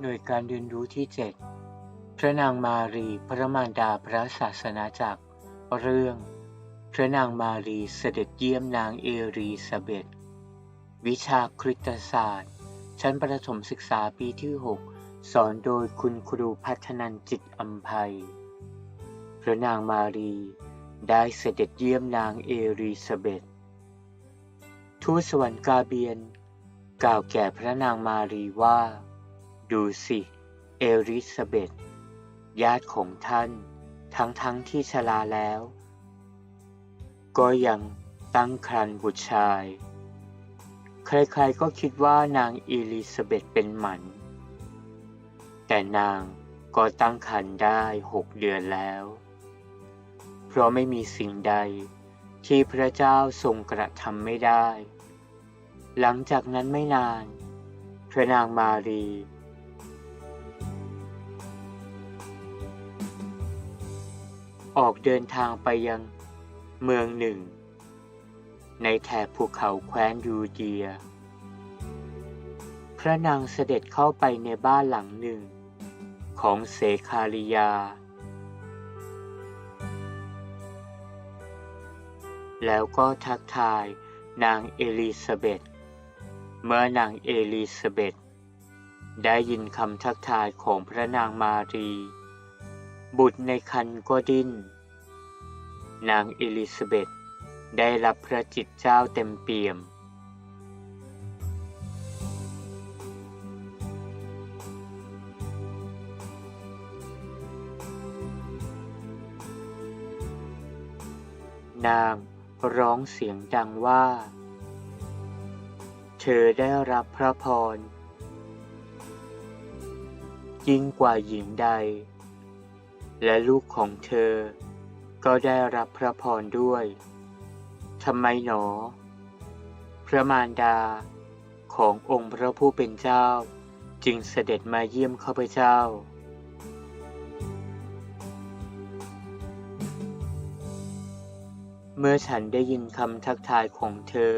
หน่วยการเรียนรู้ที่ 7 พระนางมารีพระมารดาพระศาสนาจักร เรื่อง พระนางมารีเสด็จเยี่ยมนางเอรีซาเบธวิชาคริสตศาสตร์ ชั้นประถมศึกษาปีที่ 6 สอนโดยคุณครูพัฒนันจิตอัมภัย พระนางมารีได้เสด็จเยี่ยมนางเอรีซาเบธทูตสวรรค์กาเบียน กล่าวแก่พระนางมารีว่า ดูสิ เอริซาเบธญาติของท่าน ทั้งทั้งที่ชราแล้ว ก็ยังตั้งครรภ์บุตรชาย ใครๆก็คิดว่านางเอลิซาเบธเป็นหมัน แต่นางก็ตั้งครรภ์ได้หกเดือนแล้ว เพราะไม่มีสิ่งใดที่พระเจ้าทรงกระทำไม่ได้ หลังจากนั้นไม่นาน พระนางมารี ออกเดินทางไปยังเมืองหนึ่ง ในแถบภูเขาแคว้นยูเดีย พระนางเสด็จเข้าไปในบ้านหลังหนึ่ง ของเสคาริยา แล้วก็ทักทายนางเอลิซาเบธเมื่อนางเอลิซาเบธได้ยินคำทักทายของพระนางมารี บุตรในคันก็ดิ้น นางเอลิซาเบธได้รับพระจิตเจ้าเต็มเปี่ยม นางร้องเสียงดังว่า เธอได้รับพระพร ยิ่งกว่าหญิงใด และลูกของเธอ ก็ได้รับพระพรด้วยทำไมหนอ พระมารดาขององค์พระผู้เป็นเจ้า จึงเสด็จมาเยี่ยมข้าพเจ้า เมื่อฉันได้ยินคำทักทายของเธอ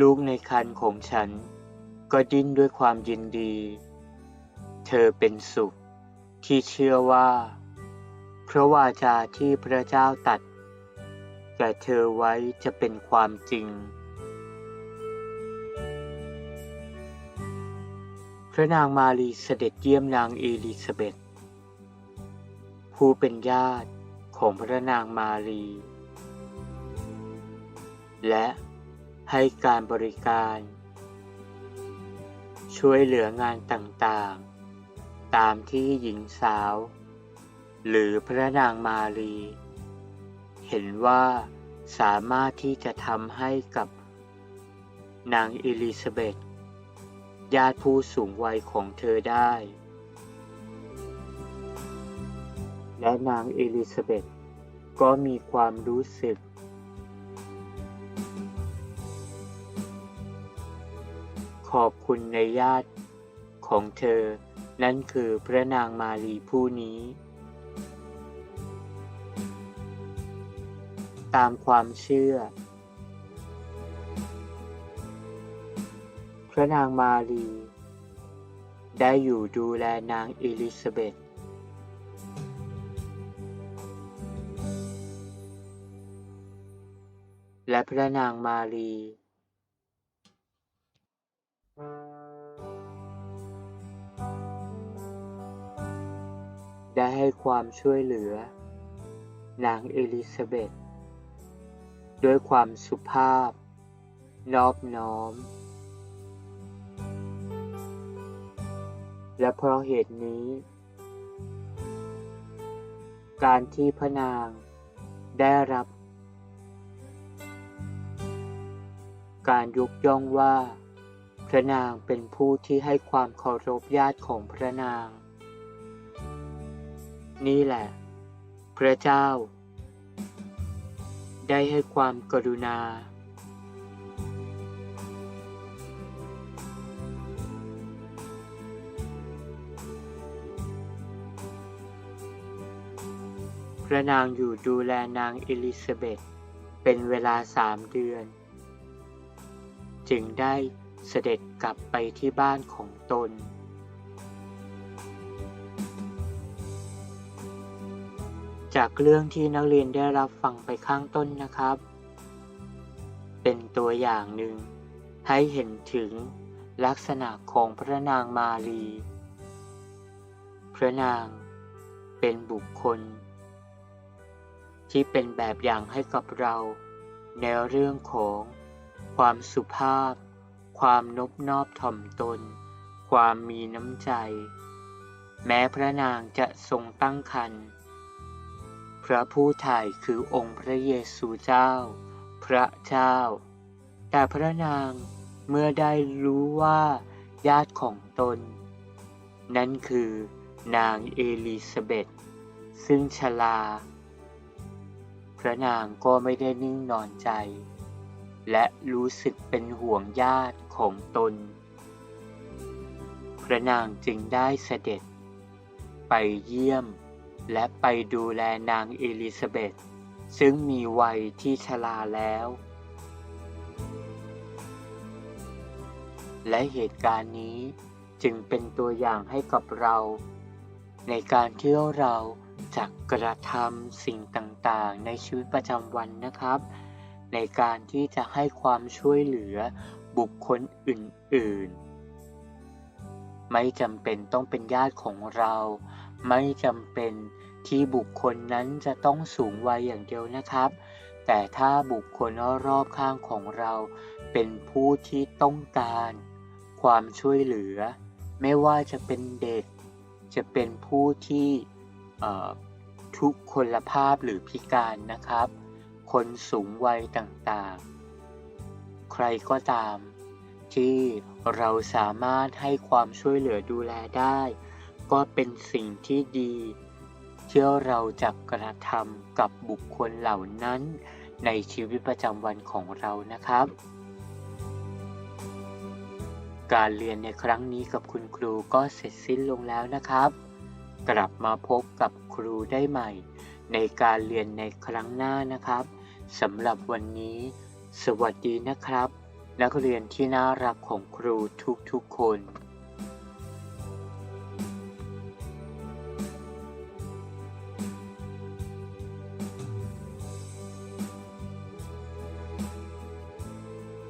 ลูกในคันของฉันก็ดิ้นด้วยความยินดี เธอเป็นสุข ที่เชื่อว่าพระวาจาที่พระเจ้าตรัดแก่เธอไว้จะเป็นความจริง พระนางมารีเสด็จเยี่ยมนางเอลิซาเบธผู้เป็นญาติของพระนางมารี และให้การบริการ ช่วยเหลืองานต่างๆ ตามที่หญิงสาว หรือพระนางมารี เห็นว่าสามารถที่จะทำให้กับนางเอลิซาเบธญาติผู้สูงวัยของเธอได้ และนางเอลิซาเบธก็มีความรู้สึก ขอบคุณในญาติของเธอ นั่นคือพระนางมารีผู้นี้ ตามความเชื่อ พระนางมารี ได้อยู่ดูแลนางเอลิซาเบธและพระนางมารี ได้ให้ความช่วยเหลือ นางเอลิซาเบธด้วยความสุภาพ นอบน้อม และเพราะเหตุนี้ การที่พระนางได้รับ การยกย่องว่า พระนางเป็นผู้ที่ให้ความเคารพญาติของพระนาง นี่แหละ พระเจ้า ได้ให้ความกรุณา พระนางอยู่ดูแลนางเอลิซาเบธเป็นเวลาสามเดือน จึงได้เสด็จกลับไปที่บ้านของตน จากเรื่องที่นักเรียนได้รับฟังไปข้างต้นนะครับ เป็นตัวอย่างหนึ่ง ให้เห็นถึงลักษณะของพระนางมารี พระนางเป็นบุคคล ที่เป็นแบบอย่างให้กับเรา ในเรื่องของความสุภาพ ความนบนอบถ่อมตน ความมีน้ำใจ แม้พระนางจะทรงตั้งครรภ์ พระผู้ถ่ายคือองค์พระเยซูเจ้า พระเจ้า แต่พระนางเมื่อได้รู้ว่าญาติของตน นั่นคือนางเอลิซาเบธซึ่งชราพระนางก็ไม่ได้นิ่งนอนใจ และรู้สึกเป็นห่วงญาติของตน พระนางจึงได้เสด็จไปเยี่ยม และไปดูแลนางเอลิซาเบธซึ่งมีวัยที่ชราแล้ว และเหตุการณ์นี้จึงเป็นตัวอย่างให้กับเรา ในการที่เราจะกระทำสิ่งต่างๆ ในชีวิตประจำวันนะครับ ในการที่จะให้ความช่วยเหลือบุคคลอื่น ๆ ไม่จำเป็นต้องเป็นญาติของเรา ไม่จำเป็น ที่บุคคลนั้นจะต้องสูงวัยอย่างเดียวนะครับ แต่ถ้าบุคคลรอบข้างของเราเป็นผู้ที่ต้องการ ความช่วยเหลือ ไม่ว่าจะเป็นเด็ก จะเป็นผู้ที่ทุกคนภาพหรือพิการนะครับ คนสูงวัยต่างๆ ใครก็ตาม ที่เราสามารถให้ความช่วยเหลือดูแลได้ ก็เป็นสิ่งที่ดี ที่เราจะกระทำกับบุคคลเหล่านั้น ในชีวิตประจำวันของเรานะครับ การเรียนในครั้งนี้กับคุณครูก็เสร็จสิ้นลงแล้วนะครับ กลับมาพบกับครูได้ใหม่ ในการเรียนในครั้งหน้านะครับสำหรับวันนี้ สวัสดีนะครับ นักเรียนที่น่ารักของครูทุกๆคน